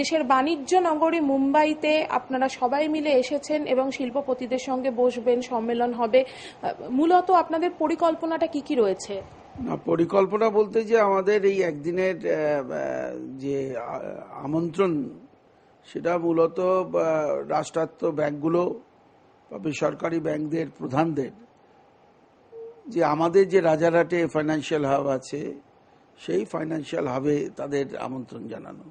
দেশের বাণিজ্য নগরী মুম্বাইতে আপনারা সবাই মিলে এসেছেন এবং শিল্পপতিদের সঙ্গে বসবেন, সম্মেলন হবে। মূলত আপনাদের পরিকল্পনাটা কি কি রয়েছে? না, পরিকল্পনা বলতে যে আমাদের এই একদিনের যে আমন্ত্রণ, সেটা মূলত রাষ্ট্রায়ত্ত ব্যাংকগুলো বা বেসরকারি ব্যাংকদের প্রধানদের, যে আমাদের যে রাজারহাটে ফাইন্যান্সিয়াল হাব আছে, সেই ফাইন্যান্সিয়াল হাবে তাদের আমন্ত্রণ জানানো।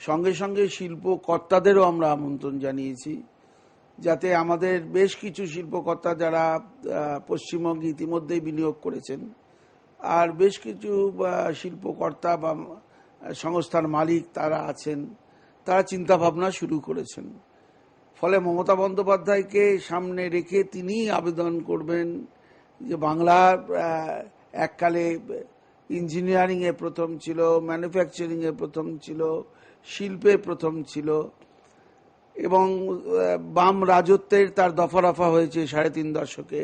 সঙ্গে সঙ্গে শিল্প কর্তাদেরও আমরা আমন্ত্রণ জানিয়েছি, যাতে আমাদের বেশ কিছু শিল্পকর্তা যারা পশ্চিমবঙ্গে ইতিমধ্যেই বিনিয়োগ করেছেন, আর বেশ কিছু শিল্পকর্তা বা সংস্থার মালিক তারা আছেন, তারা চিন্তা ভাবনা শুরু করেছেন। ফলে মমতা বন্দ্যোপাধ্যায়কে সামনে রেখে তিনি আবেদন করবেন যে বাংলার এককালে ইঞ্জিনিয়ারিং এ প্রথম ছিল ম্যানুফ্যাকচারিং এ প্রথম ছিল শিল্পে প্রথম ছিল এবং বাম রাজত্বের তার দফা রফা হয়েছে সাড়ে তিন দশকে।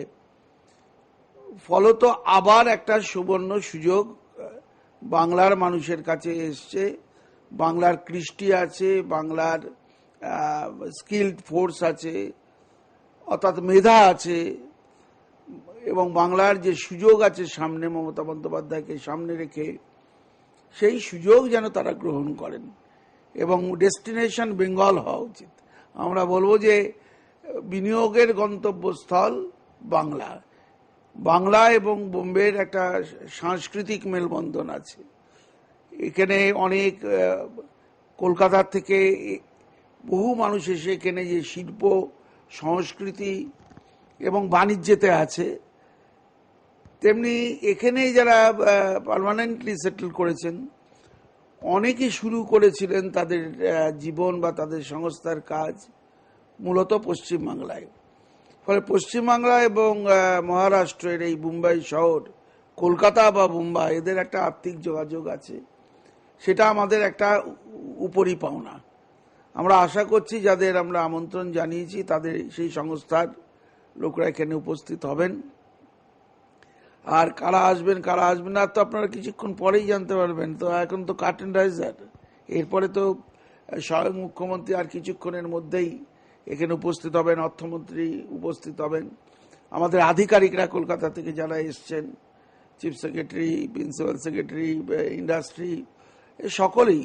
ফলত আবার একটা সুবর্ণ সুযোগ বাংলার মানুষের কাছে এসছে। বাংলার কৃষ্টি আছে, বাংলার স্কিল্ড ফোর্স আছে, অর্থাৎ মেধা আছে, এবং বাংলার যে সুযোগ আছে সামনে মমতা বন্দ্যোপাধ্যায়কে সামনে রেখে, সেই সুযোগ যেন তারা গ্রহণ করেন। এবং ডেস্টিনেশন বেঙ্গল হওয়া উচিত। আমরা বলব যে, বিনিয়োগের গন্তব্যস্থল বাংলা। বাংলা এবং বোম্বের একটা সাংস্কৃতিক মেলবন্ধন আছে। এখানে অনেক কলকাতার থেকে বহু মানুষ এসে এখানে যে শিল্প, সংস্কৃতি এবং বাণিজ্যেতে আছে। তেমনি এখানে যারা পার্মানেন্টলি সেটেল করেছেন অনেকে শুরু করেছিলেন তাদের জীবন বা তাদের সংস্থার কাজ মূলত পশ্চিমবাংলায়। ফলে পশ্চিমবাংলা এবং মহারাষ্ট্রের এই মুম্বাই শহর, কলকাতা বা মুম্বাই, এদের একটা আর্থিক যোগাযোগ আছে। সেটা আমাদের একটা উপরি পাওনা। আমরা আশা করছি যাদের আমরা আমন্ত্রণ জানিয়েছি, তাদের সেই সংস্থার লোকরা এখানে উপস্থিত হবেন। আর কারা আসবেন কারা আসবেন না তো আপনারা কিছুক্ষণ পরেই জানতে পারবেন। তো এখন তো কার্টেন রাইজার এরপরে তো স্বয়ং মুখ্যমন্ত্রী আর কিছুক্ষণের মধ্যেই এখানে উপস্থিত হবেন, অর্থমন্ত্রী উপস্থিত হবেন। আমাদের আধিকারিকরা কলকাতা থেকে যারা এসছেন, chief secretary, principal secretary industry সকলেই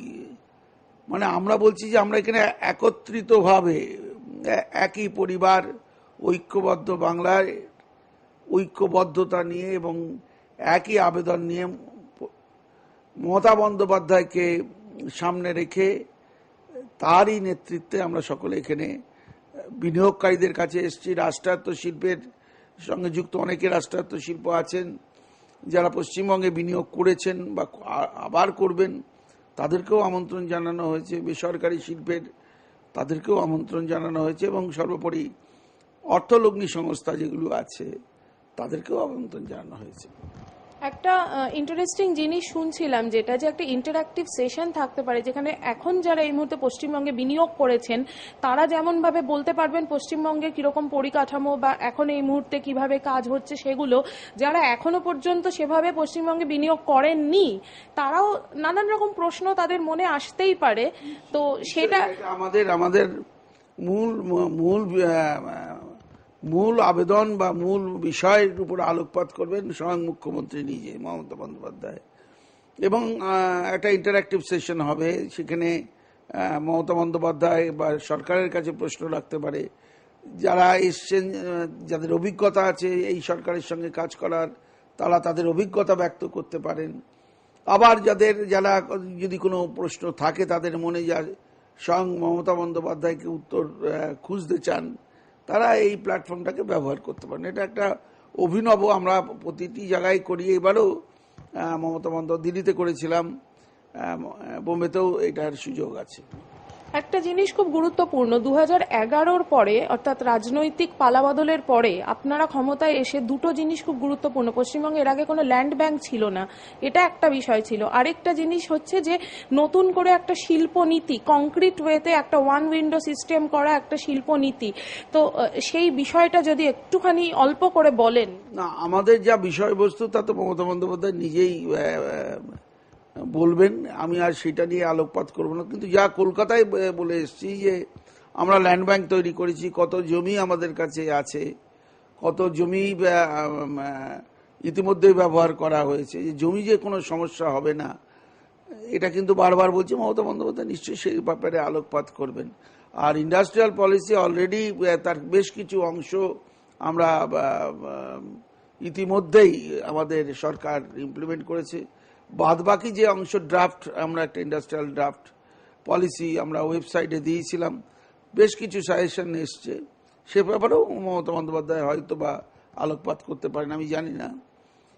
মানে আমরা বলছি যে আমরা এখানে একত্রিতভাবে একই পরিবার, ঐক্যবদ্ধ বাংলায় ঐক্যবদ্ধতা নিয়ে এবং একই আবেদন নিয়ে মমতা বন্দ্যোপাধ্যায়কে সামনে রেখে তারই নেতৃত্বে আমরা সকলে এখানে বিনিয়োগকারীদের কাছে এসেছি। রাষ্ট্রায়ত্ত শিল্পের সঙ্গে যুক্ত অনেকে রাষ্ট্রায়ত্ত শিল্প আছেন, যারা পশ্চিমবঙ্গে বিনিয়োগ করেছেন বা আবার করবেন, তাদেরকেও আমন্ত্রণ জানানো হয়েছে। বেসরকারি শিল্পের তাদেরকেও আমন্ত্রণ জানানো হয়েছে এবং সর্বোপরি অর্থলগ্নি সংস্থা যেগুলো আছে তাদেরকেও আমন্ত্রণ জানানো হয়েছে। একটা ইন্টারেস্টিং জিনিস শুনছিলাম যেটা যে একটা ইন্টারাক্টিভ সেশন থাকতে পারে যেখানে এখন যারা এই মুহূর্তে পশ্চিমবঙ্গে বিনিয়োগ করেছেন তারা যেমন ভাবে বলতে পারবেন পশ্চিমবঙ্গে কীরকম পরিকাঠামো বা এখন এই মুহূর্তে কীভাবে কাজ হচ্ছে সেগুলো যারা এখনও পর্যন্ত সেভাবে পশ্চিমবঙ্গে বিনিয়োগ করেননি তারাও নানান রকম প্রশ্ন তাদের মনে আসতেই পারে। তো সেটা আমাদের আমাদের মূল মূল মূল আবেদন বা মূল বিষয়ের উপর আলোকপাত করবেন স্বয়ং মুখ্যমন্ত্রী নিজে, মমতা বন্দ্যোপাধ্যায়। এবং একটা ইন্টারাক্টিভ সেশন হবে, সেখানে মমতা বন্দ্যোপাধ্যায় বা সরকারের কাছে প্রশ্ন রাখতে পারে। যারা এসছেন যাদের অভিজ্ঞতা আছে, এই সরকারের সঙ্গে কাজ করার, তারা তাদের অভিজ্ঞতা ব্যক্ত করতে পারেন। আবার যাদের, যারা যদি কোনো প্রশ্ন থাকে, তাদের মনে যা স্বয়ং মমতা বন্দ্যোপাধ্যায়কে উত্তর খুঁজতে চান। তারা এই প্ল্যাটফর্মটাকে ব্যবহার করতে পারেন। এটা একটা অভিনব আমরা প্রতিটি জায়গায় করি। এবারও মমতা বন্দ্যোপাধ্যায় দিল্লিতে করেছিলাম। বোম্বেতেও এটার সুযোগ আছে। একটা জিনিস খুব গুরুত্বপূর্ণ দু হাজার এগারোর পরে, অর্থাৎ রাজনৈতিক পালাবদলের পরে, আপনারা ক্ষমতায় এসে দুটো জিনিস খুব গুরুত্বপূর্ণ। পশ্চিমবঙ্গে এর আগে কোনো ল্যান্ড ব্যাংক ছিল না, এটা একটা বিষয় ছিল। আরেকটা জিনিস হচ্ছে যে, নতুন করে একটা শিল্পনীতি কংক্রিট ওয়েতে একটা ওয়ান উইন্ডো সিস্টেম করা একটা শিল্পনীতি। তো সেই বিষয়টা যদি একটুখানি অল্প করে বলেন। না, আমাদের যা বিষয়বস্তু, তা তো মমতা বন্দ্যোপাধ্যায় নিজেই বলবেন, আমি আর সেটা নিয়ে আলোকপাত করব না। কিন্তু যা কলকাতায় বলে এসেছি যে, আমরা ল্যান্ড ব্যাংক তৈরি করেছি, কত জমি আমাদের কাছে আছে, কত জমি ইতিমধ্যেই ব্যবহার করা হয়েছে, যে জমি যে কোনো সমস্যা হবে না। এটা কিন্তু বারবার বলছি, মমতা বন্দ্যোপাধ্যায় নিশ্চয়ই সেই ব্যাপারে আলোকপাত করবেন। আর ইন্ডাস্ট্রিয়াল পলিসি অলরেডি তার বেশ কিছু অংশ আমরা ইতিমধ্যেই আমাদের সরকার ইমপ্লিমেন্ট করেছে। বাদ বাকি যে অংশ ড্রাফট আমরা একটা ইন্ডাস্ট্রিয়াল ড্রাফট পলিসি আমরা ওয়েবসাইটে দিয়েছিলাম। বেশ কিছু সাজেশন এসছে। সে ব্যাপারেও মমতা বন্দ্যোপাধ্যায় হয়তো বা আলোকপাত করতে পারেন, আমি জানি না।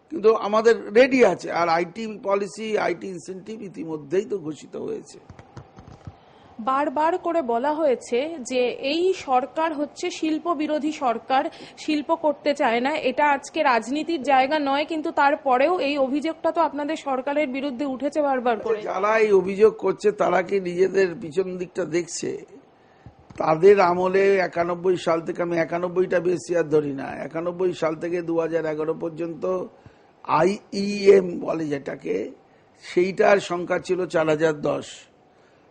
কিন্তু আমাদের রেডি আছে। আর আইটি পলিসি আইটি ইনসেন্টিভ ইতিমধ্যেই তো ঘোষিত হয়েছে। বারবার করে বলা হয়েছে যে এই সরকার হচ্ছে শিল্প বিরোধী সরকার, শিল্প করতে চায় না। এটা আজকে রাজনীতির জায়গা নয়, কিন্তু তারপরেও এই অভিযোগটা তো আপনাদের সরকারের বিরুদ্ধে উঠেছে বারবার করে। যারা এই অভিযোগ করছে, তারা কি নিজেদের পিছন দিকটা দেখছে? তাদের আমলে একানব্বই সাল থেকে আমি একানব্বইটা বেশি আর ধরি না। একানব্বই সাল থেকে দু হাজার এগারো পর্যন্ত আইইএম বলে যেটাকে, সেইটার সংখ্যা ছিল চার হাজার দশ।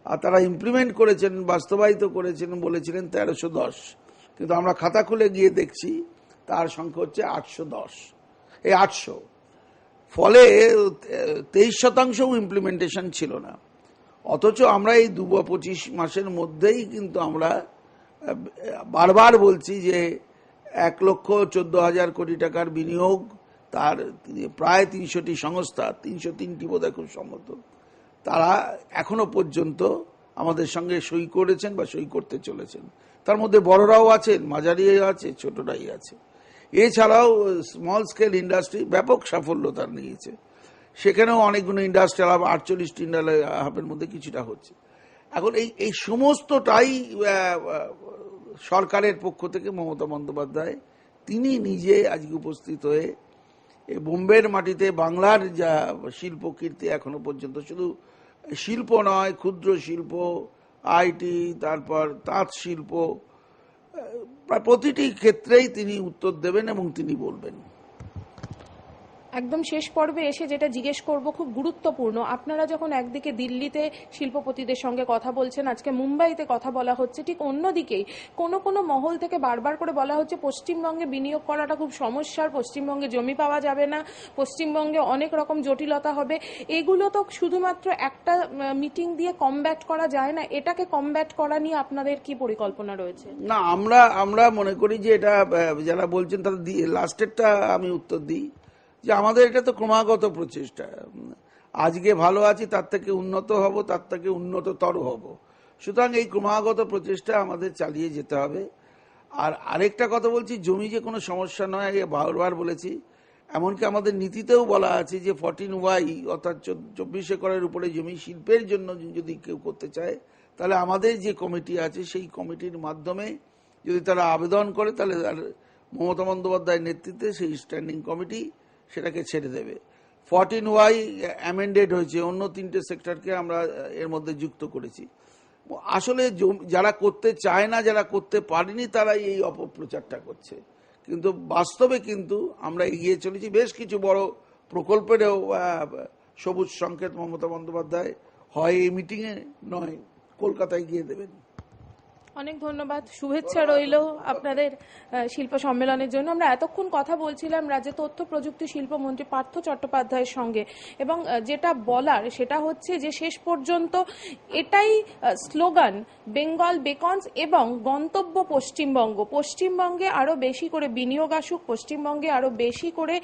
আর তারা ইমপ্লিমেন্ট করেছেন, বাস্তবায়িত করেছেন বলেছিলেন তেরোশো দশ। কিন্তু আমরা খাতা খুলে গিয়ে দেখছি তার সংখ্যা হচ্ছে আটশো দশ। এই আটশো। ফলে তেইশ শতাংশও ইমপ্লিমেন্টেশন ছিল না। অথচ আমরা এই দু পঁচিশ মাসের মধ্যেই কিন্তু আমরা, বারবার বলছি যে এক লক্ষ চোদ্দ হাজার কোটি টাকার বিনিয়োগ তার প্রায় তিনশোটি সংস্থা, তিনশো তিনটি বোধহয় খুব সম্মত। তারা এখনও পর্যন্ত আমাদের সঙ্গে সই করেছেন বা সই করতে চলেছেন। তার মধ্যে বড়রাও আছেন মাঝারি আছে, ছোটরাই আছে। এছাড়াও স্মল স্কেল ইন্ডাস্ট্রি ব্যাপক সাফল্য তার নিয়েছে। সেখানেও অনেকগুলো ইন্ডাস্ট্রিয়াল আটচল্লিশটি ইন্ডাস্ট্রিয়াল হাবের মধ্যে কিছুটা হচ্ছে। এখন এই এই সমস্তটাই সরকারের পক্ষ থেকে মমতা বন্দ্যোপাধ্যায়, তিনি নিজে আজকে উপস্থিত হয়ে বোম্বের মাটিতে বাংলার যা শিল্প কীর্তি এখনও পর্যন্ত শুধু শিল্প নয়, ক্ষুদ্র শিল্প, আইটি, তারপর তাঁত শিল্প প্রতিটি ক্ষেত্রেই তিনি উত্তর দেবেন এবং তিনি বলবেন। একদম শেষ পর্বে এসে যেটা জিজ্ঞেস করব, খুব গুরুত্বপূর্ণ। আপনারা যখন একদিকে দিল্লিতে শিল্পপতিদের সঙ্গে কথা বলছেন, আজকে মুম্বাইতে কথা বলা হচ্ছে, ঠিক অন্যদিকেই কোনো কোনো মহল থেকে বারবার করে বলা হচ্ছে, পশ্চিমবঙ্গে বিনিয়োগ করাটা খুব সমস্যার, পশ্চিমবঙ্গে জমি পাওয়া যাবে না, পশ্চিমবঙ্গে অনেক রকম জটিলতা হবে। এগুলো তো শুধুমাত্র একটা মিটিং দিয়ে কমব্যাট করা যায় না, এটাকে কমব্যাট করা নিয়ে আপনাদের কি পরিকল্পনা রয়েছে? না, আমরা আমরা মনে করি যে এটা যারা বলছেন তারা লাস্টেরটা আমি উত্তর দিই। যে আমাদের এটা তো ক্রমাগত প্রচেষ্টা। আজকে ভালো আছি, তার থেকে উন্নত হব, তার থেকে উন্নততর হব। সুতরাং এই ক্রমাগত প্রচেষ্টা আমাদের চালিয়ে যেতে হবে। আর আরেকটা কথা বলছি, জমি যে কোনো সমস্যা নয় আগে বারবার বলেছি। এমনকি আমাদের নীতিতেও বলা আছে যে ফর্টিন ওয়াই অর্থাৎ চব্বিশ একরের উপরে জমি শিল্পের জন্য যদি কেউ করতে চায়, তাহলে আমাদের যে কমিটি আছে, সেই কমিটির মাধ্যমে যদি তারা আবেদন করে, তাহলে মমতা বন্দ্যোপাধ্যায়ের নেতৃত্বে সেই স্ট্যান্ডিং কমিটি সেটাকে ছেড়ে দেবে। ফর্টিন ওয়াই অ্যামেন্ডেড হয়েছে, অন্য তিনটে সেক্টরকে আমরা এর মধ্যে যুক্ত করেছি। আসলে যারা করতে চায় না, যারা করতে পারেনি, তারাই এই অপপ্রচারটা করছে। কিন্তু বাস্তবে কিন্তু আমরা এগিয়ে চলেছি। বেশ কিছু বড় প্রকল্পেরও সবুজ সংকেত মমতা বন্দ্যোপাধ্যায় হয় এই মিটিংয়ে নয়, কলকাতায় গিয়ে দেবেন। অনেক ধন্যবাদ। শুভেচ্ছা রইল আপনাদের শিল্প সম্মেলনের জন্য। আমরা এতক্ষণ কথা বলছিলাম রাজ্যের তথ্য প্রযুক্তি শিল্পমন্ত্রী পার্থ চট্টোপাধ্যায়ের সঙ্গে এবং যেটা বলার সেটা হচ্ছে যে শেষ পর্যন্ত এটাই স্লোগান, বেঙ্গল বেকনস এবং গন্তব্য পশ্চিমবঙ্গ। পশ্চিমবঙ্গে আরও বেশি করে বিনিয়োগ আসুক, পশ্চিমবঙ্গে আরও বেশি করে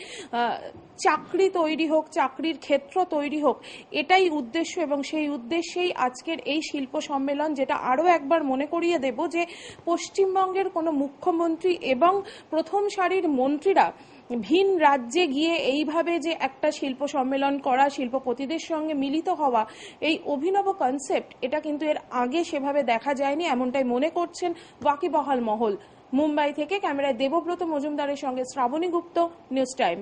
চাকরি তৈরি হোক, চাকরির ক্ষেত্র তৈরি হোক, এটাই উদ্দেশ্য এবং সেই উদ্দেশ্যেই আজকের এই শিল্প সম্মেলন, যেটা আরও একবার মনে করিয়ে দেব যে পশ্চিমবঙ্গের কোনো মুখ্যমন্ত্রী এবং প্রথম সারির মন্ত্রীরা ভিন রাজ্যে গিয়ে এইভাবে যে একটা শিল্প সম্মেলন করা, শিল্পপতিদের সঙ্গে মিলিত হওয়া, এই অভিনব কনসেপ্ট এটা কিন্তু এর আগে সেভাবে দেখা যায়নি, এমনটাই মনে করছেন ওয়াকিবহাল মহল। মুম্বাই থেকে ক্যামেরায় দেবব্রত মজুমদারের সঙ্গে শ্রাবণী গুপ্ত, নিউজ টাইম।